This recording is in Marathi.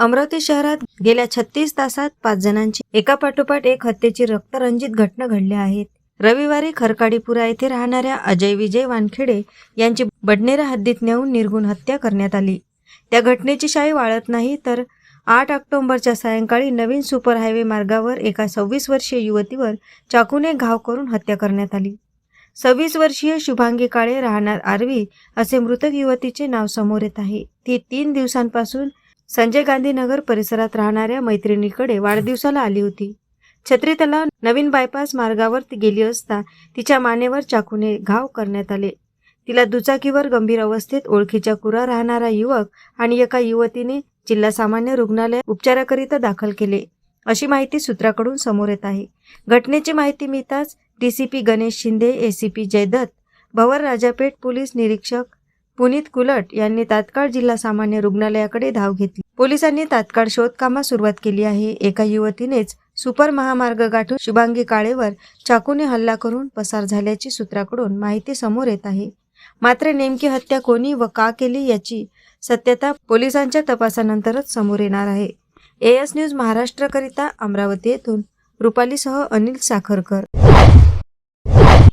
अमरावती शहरात गेल्या छत्तीस तासात पाच जणांची एकापाठोपाठ एक हत्येची रक्तरंजित घटना घडल्या आहेत रविवारी खरकाडीपुरा येथे राहणाऱ्या अजय विजय वानखेडे यांची बडनेरा हद्दीत नेऊन निर्गुण हत्या करण्यात आली. त्या घटनेची शाई वाळत नाही तर आठ ऑक्टोबरच्या सायंकाळी नवीन सुपर हायवे मार्गावर एका सव्वीस वर्षीय युवतीवर चाकूने घाव करून हत्या करण्यात आली. सव्वीस वर्षीय शुभांगी काळे राहणार आरवी असे मृतक युवतीचे नाव समोर येत आहे. ती तीन दिवसांपासून संजय गांधीनगर परिसरात राहणाऱ्या मैत्रिणीकडे वाढदिवसाला आली होती. छत्री तलाव नवीन बायपास मार्गावर ती गेली असता तिच्या मानेवर चाकूने घाव करण्यात आले. तिला दुचाकीवर गंभीर अवस्थेत ओळखीच्या कुरा राहणारा युवक आणि एका युवतीने जिल्हा सामान्य रुग्णालय उपचाराकरिता दाखल केले. अशी माहिती सूत्राकडून समोर येत आहे. घटनेची माहिती मिळताच DCP Ganesh Shinde ACP Jaydatt Bhavar Rajapeth police निरीक्षक पुनीत कुलट यांनी तात्काळ जिल्हा सामान्य रुग्णालयाकडे धाव घेतली. पोलिसांनी तात्काळ शोधकामास सुरुवात केली आहे. एका युवतीनेच सुपर महामार्ग गाठून शुभांगी काळेवर चाकूने हल्ला करून पसार झाल्याची सूत्राकडून माहिती समोर येत आहे. मात्र नेमकी हत्या कोणी व का केली याची सत्यता पोलिसांच्या तपासानंतरच समोर येणार आहे. एएस न्यूज महाराष्ट्रकरिता अमरावती येथून रुपालीसह अनिल साखरकर.